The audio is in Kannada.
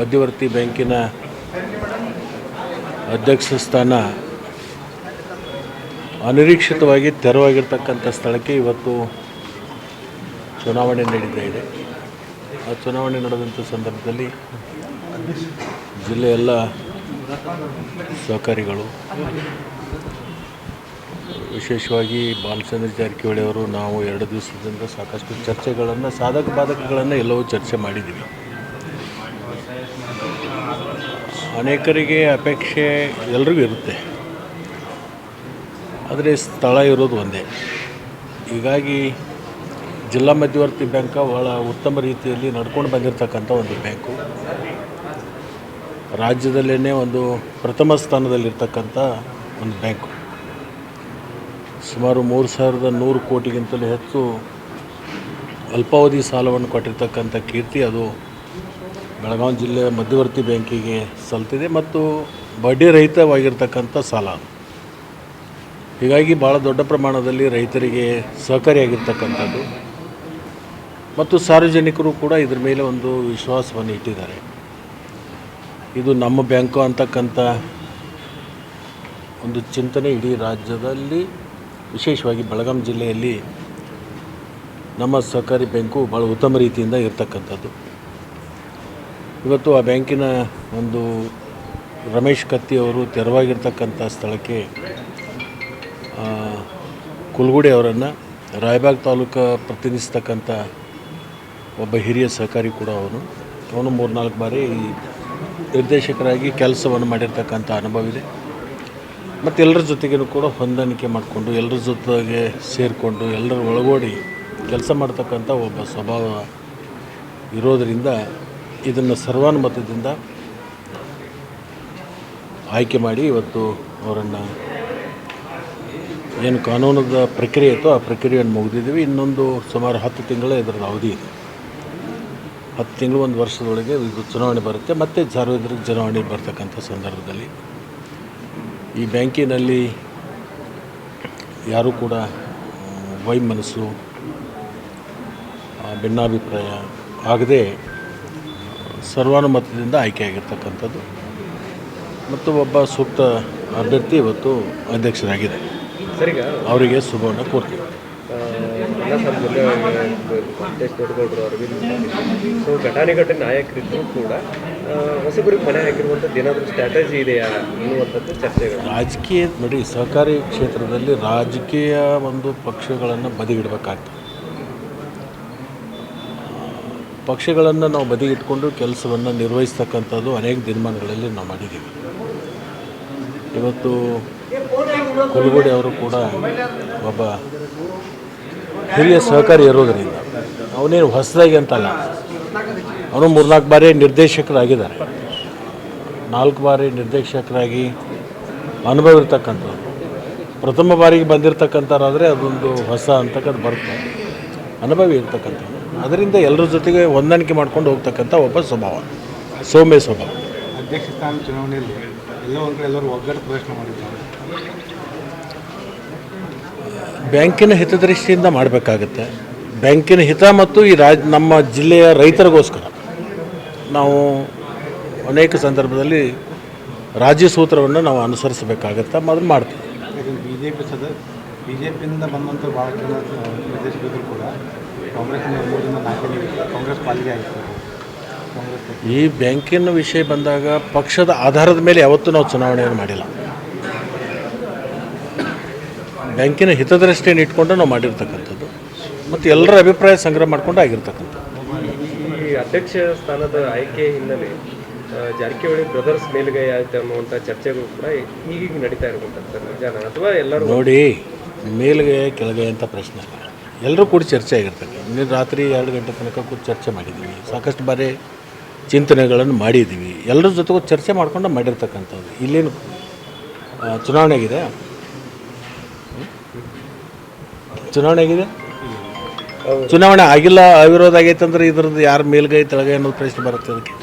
ಮಧ್ಯವರ್ತಿ ಬ್ಯಾಂಕಿನ ಅಧ್ಯಕ್ಷ ಸ್ಥಾನ ಅನಿರೀಕ್ಷಿತವಾಗಿ ತೆರವಾಗಿರ್ತಕ್ಕಂಥ ಸ್ಥಳಕ್ಕೆ ಇವತ್ತು ಚುನಾವಣೆ ನಡೀತಾ ಇದೆ. ಆ ಚುನಾವಣೆ ನಡೆದಂಥ ಸಂದರ್ಭದಲ್ಲಿ ಜಿಲ್ಲೆಯ ಎಲ್ಲ ಸಹಕಾರಿಗಳು, ವಿಶೇಷವಾಗಿ ಬಾಲಚಂದ್ರ ಜಾರಕಿಹೊಳಿ ಅವರು ನಾವು ಎರಡು ದಿವಸದಿಂದ ಸಾಕಷ್ಟು ಚರ್ಚೆಗಳನ್ನು, ಸಾಧಕ ಬಾಧಕಗಳನ್ನು ಎಲ್ಲವೂ ಚರ್ಚೆ ಮಾಡಿದ್ದೀವಿ. ಅನೇಕರಿಗೆ ಅಪೇಕ್ಷೆ ಎಲ್ರಿಗೂ ಇರುತ್ತೆ. ಆದರೆ ಸ್ಥಳ ಇರೋದು ಒಂದೇ. ಹೀಗಾಗಿ ಜಿಲ್ಲಾ ಮಧ್ಯವರ್ತಿ ಬ್ಯಾಂಕ ಭಾಳ ಉತ್ತಮ ರೀತಿಯಲ್ಲಿ ನಡ್ಕೊಂಡು ಬಂದಿರತಕ್ಕಂಥ ಒಂದು ಬ್ಯಾಂಕು. ರಾಜ್ಯದಲ್ಲೇ ಒಂದು ಪ್ರಥಮ ಸ್ಥಾನದಲ್ಲಿರ್ತಕ್ಕಂಥ ಒಂದು ಬ್ಯಾಂಕು. ಸುಮಾರು ಮೂರು ಸಾವಿರದ ನೂರು ಕೋಟಿಗಿಂತಲೂ ಹೆಚ್ಚು ಅಲ್ಪಾವಧಿ ಸಾಲವನ್ನು ಕೊಟ್ಟಿರ್ತಕ್ಕಂಥ ಕೀರ್ತಿ ಅದು ಬೆಳಗಾವಿ ಜಿಲ್ಲೆ ಮಧ್ಯವರ್ತಿ ಬ್ಯಾಂಕಿಗೆ ಸಲ್ತಿದೆ ಮತ್ತು ಬಡ್ಡಿ ರಹಿತವಾಗಿರ್ತಕ್ಕಂಥ ಸಾಲ. ಹೀಗಾಗಿ ಭಾಳ ದೊಡ್ಡ ಪ್ರಮಾಣದಲ್ಲಿ ರೈತರಿಗೆ ಸಹಕಾರಿಯಾಗಿರ್ತಕ್ಕಂಥದ್ದು. ಮತ್ತು ಸಾರ್ವಜನಿಕರು ಕೂಡ ಇದ್ರ ಮೇಲೆ ಒಂದು ವಿಶ್ವಾಸವನ್ನು ಇಟ್ಟಿದ್ದಾರೆ. ಇದು ನಮ್ಮ ಬ್ಯಾಂಕು ಅಂತಕ್ಕಂಥ ಒಂದು ಚಿಂತನೆ ಇಡೀ ರಾಜ್ಯದಲ್ಲಿ, ವಿಶೇಷವಾಗಿ ಬೆಳಗಾಂ ಜಿಲ್ಲೆಯಲ್ಲಿ ನಮ್ಮ ಸಹಕಾರಿ ಬ್ಯಾಂಕು ಭಾಳ ಉತ್ತಮ ರೀತಿಯಿಂದ ಇರತಕ್ಕಂಥದ್ದು. ಇವತ್ತು ಆ ಬ್ಯಾಂಕಿನ ಒಂದು ರಮೇಶ್ ಕತ್ತಿ ಅವರು ತೆರವಾಗಿರ್ತಕ್ಕಂಥ ಸ್ಥಳಕ್ಕೆ ಕುಲ್ಗುಡೆ ಅವರನ್ನು ರಾಯಬಾಗ್ ತಾಲೂಕು ಪ್ರತಿನಿಧಿಸ್ತಕ್ಕಂಥ ಒಬ್ಬ ಹಿರಿಯ ಸಹಕಾರಿ ಕೂಡ ಅವನು. ಅವನು ಮೂರ್ನಾಲ್ಕು ಬಾರಿ ನಿರ್ದೇಶಕರಾಗಿ ಕೆಲಸವನ್ನು ಮಾಡಿರ್ತಕ್ಕಂಥ ಅನುಭವ ಇದೆ ಮತ್ತು ಎಲ್ಲರ ಜೊತೆಗೂ ಕೂಡ ಹೊಂದಾಣಿಕೆ ಮಾಡಿಕೊಂಡು, ಎಲ್ಲರ ಜೊತೆಗೆ ಸೇರಿಕೊಂಡು, ಎಲ್ಲರ ಒಳಗೋಡಿ ಕೆಲಸ ಮಾಡ್ತಕ್ಕಂಥ ಒಬ್ಬ ಸ್ವಭಾವ ಇರೋದರಿಂದ ಇದನ್ನು ಸರ್ವಾನುಮತದಿಂದ ಆಯ್ಕೆ ಮಾಡಿ ಇವತ್ತು ಅವರನ್ನು ಏನು ಕಾನೂನದ ಪ್ರಕ್ರಿಯೆ ಇತ್ತು ಆ ಪ್ರಕ್ರಿಯೆಯನ್ನು ಮುಗಿದಿದ್ದೀವಿ. ಇನ್ನೊಂದು ಸುಮಾರು ಹತ್ತು ತಿಂಗಳ ಇದರದ ಅವಧಿ ಇದೆ. ಹತ್ತು ತಿಂಗಳು ಒಂದು ವರ್ಷದೊಳಗೆ ಇದು ಚುನಾವಣೆ ಬರುತ್ತೆ. ಮತ್ತು ಸಾರ್ವಜನಿಕ ಚುನಾವಣೆ ಬರ್ತಕ್ಕಂಥ ಸಂದರ್ಭದಲ್ಲಿ ಈ ಬ್ಯಾಂಕಿನಲ್ಲಿ ಯಾರೂ ಕೂಡ ವೈಮನಸ್ಸು ಭಿನ್ನಾಭಿಪ್ರಾಯ ಆಗದೆ ಸರ್ವಾನುಮತದಿಂದ ಆಯ್ಕೆಯಾಗಿರ್ತಕ್ಕಂಥದ್ದು. ಮತ್ತು ಒಬ್ಬ ಸೂಕ್ತ ಅಭ್ಯರ್ಥಿ ಇವತ್ತು ಅಧ್ಯಕ್ಷರಾಗಿದೆ. ಸರಿಗ ಅವರಿಗೆ ಶುಭವನ್ನು ಕೋರ್ತೀವಿ ಎಲ್ಲ ಸರ್ ಮೊನ್ನೆ ಟೆಸ್ಟ್ ದೊಡ್ಡಗೌಡರು ಅರವಿಂದ್ ಸೊ ಘಟಾನುಘಟಿ ನಾಯಕರಿದ್ದರೂ ಕೂಡ. ಹೊಸಬರಿಗೆ ಮನೆ ಹಾಕಿರುವಂಥದ್ದು ಏನಾದರೂ ಸ್ಟ್ರಾಟಜಿ ಇದೆಯಾ ಅನ್ನುವಂಥದ್ದು ಚರ್ಚೆಗಳು. ರಾಜಕೀಯ ನೋಡಿ ಸಹಕಾರಿ ಕ್ಷೇತ್ರದಲ್ಲಿ ರಾಜಕೀಯ ಒಂದು ಪಕ್ಷಗಳನ್ನು ಬದಿಗಿಡಬೇಕಾಗ್ತದೆ. ಪಕ್ಷಗಳನ್ನು ನಾವು ಬದಿಗಿಟ್ಕೊಂಡು ಕೆಲಸವನ್ನು ನಿರ್ವಹಿಸ್ತಕ್ಕಂಥದ್ದು ಅನೇಕ ದಿನಮಾನಗಳಲ್ಲಿ ನಾವು ಮಾಡಿದ್ದೀವಿ. ಇವತ್ತು ಕುಲಗುಡಿ ಅವರು ಕೂಡ ಒಬ್ಬ ಹಿರಿಯ ಸಹಕಾರಿ ಇರೋದರಿಂದ ಅವನೇನು ಹೊಸದಾಗಿ ಅಂತಲ್ಲ, ಅವನು ಮೂರ್ನಾಲ್ಕು ಬಾರಿ ನಿರ್ದೇಶಕರಾಗಿದ್ದಾರೆ. ನಾಲ್ಕು ಬಾರಿ ನಿರ್ದೇಶಕರಾಗಿ ಅನುಭವ ಇರ್ತಕ್ಕಂಥದ್ದು ಪ್ರಥಮ ಬಾರಿಗೆ ಬಂದಿರತಕ್ಕಂಥವ್ರಾದರೆ ಅದೊಂದು ಹೊಸ ಅಂತಕ್ಕಂಥ ಬರುತ್ತೆ. ಅನುಭವಿ ಇರ್ತಕ್ಕಂಥದ್ದು ಅದರಿಂದ ಎಲ್ಲರ ಜೊತೆಗೆ ಹೊಂದಾಣಿಕೆ ಮಾಡ್ಕೊಂಡು ಹೋಗ್ತಕ್ಕಂಥ ಒಬ್ಬ ಸ್ವಭಾವ. ಸೌಮ್ಯ ಸ್ವಭಾವ. ಅಧ್ಯಕ್ಷ ಸ್ಥಾನ ಚುನಾವಣೆಯಲ್ಲಿ ಎಲ್ಲೋ ಒಂದು ಎಲ್ಲರೂ ಒಗ್ಗಟ್ಟು ಪ್ರದರ್ಶನ ಮಾಡಿದ್ದಾರೆ. ಬ್ಯಾಂಕಿನ ಹಿತದೃಷ್ಟಿಯಿಂದ ಮಾಡಬೇಕಾಗತ್ತೆ. ಬ್ಯಾಂಕಿನ ಹಿತ ಮತ್ತು ಈ ರಾಜ್ ನಮ್ಮ ಜಿಲ್ಲೆಯ ರೈತರಿಗೋಸ್ಕರ. ನಾವು ಅನೇಕ ಸಂದರ್ಭದಲ್ಲಿ ರಾಜ್ಯ ಸೂತ್ರವನ್ನು ನಾವು ಅನುಸರಿಸಬೇಕಾಗತ್ತೆ ಅದನ್ನು ಮಾಡ್ತೀವಿ. ಬಿ ಜೆ ಪಿ ಸದ ಬಿ ಜೆ ಪಿಯಿಂದ ಬಂದಂಥ ಭಾಳ ಜನ ನಿರ್ದೇಶಕರು ಕೂಡ ಕಾಂಗ್ರೆಸ್ನ ಮೂರರಿಂದ ನಾಲ್ಕು ಜನ ಕಾಂಗ್ರೆಸ್ ಪಾಲಿಗೆ ಆಯಿತು. ಈ ಬ್ಯಾಂಕಿನ ವಿಷಯ ಬಂದಾಗ ಪಕ್ಷದ ಆಧಾರದ ಮೇಲೆ ಯಾವತ್ತೂ ನಾವು ಚುನಾವಣೆಯನ್ನು ಮಾಡಿಲ್ಲ. ಬ್ಯಾಂಕಿನ ಹಿತದೃಷ್ಟಿಯನ್ನು ಇಟ್ಕೊಂಡು ನಾವು ಮಾಡಿರ್ತಕ್ಕಂಥದ್ದು. ಮತ್ತು ಎಲ್ಲರ ಅಭಿಪ್ರಾಯ ಸಂಗ್ರಹ ಮಾಡಿಕೊಂಡು ಆಗಿರ್ತಕ್ಕಂಥದ್ದು. ಈ ಅಧ್ಯಕ್ಷ ಸ್ಥಾನದ ಆಯ್ಕೆ ಹಿನ್ನೆಲೆ ಜಾರಕಿಹೊಳಿ ಬ್ರದರ್ಸ್ ಮೇಲುಗೈ ಆಯ್ತು ಅನ್ನುವಂಥ ಚರ್ಚೆಗಳು ಕೂಡ ಈಗೀಗ ನಡೀತಾ ಇರುವಂಥದ್ದು ಜನ ಅಥವಾ ಎಲ್ಲರೂ ನೋಡಿ ಮೇಲ್ಗೆ ಕೆಳಗೆ ಅಂತ ಪ್ರಶ್ನೆ ಇಲ್ಲ ಎಲ್ಲರೂ ಕೂಡ ಚರ್ಚೆ ಆಗಿರ್ತದೆ ನಿನ್ನೆ ರಾತ್ರಿ ಎರಡು ಗಂಟೆ ತನಕ ಕೂತು ಚರ್ಚೆ ಮಾಡಿದ್ದೀವಿ ಸಾಕಷ್ಟು ಬಾರಿ ಚಿಂತನೆಗಳನ್ನು ಮಾಡಿದ್ದೀವಿ ಎಲ್ಲರ ಜೊತೆಗೂ ಚರ್ಚೆ ಮಾಡ್ಕೊಂಡು ಮಾಡಿರ್ತಕ್ಕಂಥದ್ದು. ಇಲ್ಲೇನು ಚುನಾವಣೆ ಆಗಿದೆ? ಚುನಾವಣೆ ಆಗಿದೆ? ಚುನಾವಣೆ ಆಗಿಲ್ಲ ಅವಿರೋಧ ಆಗೈತೆ ಅಂದ್ರೆ ಇದ್ರದ್ದು ಯಾರು ಮೇಲ್ಗೈ ತೆಳಗೈ ಅನ್ನೋದು ಪ್ರಶ್ನೆ ಬರುತ್ತೆ ಅದಕ್ಕೆ.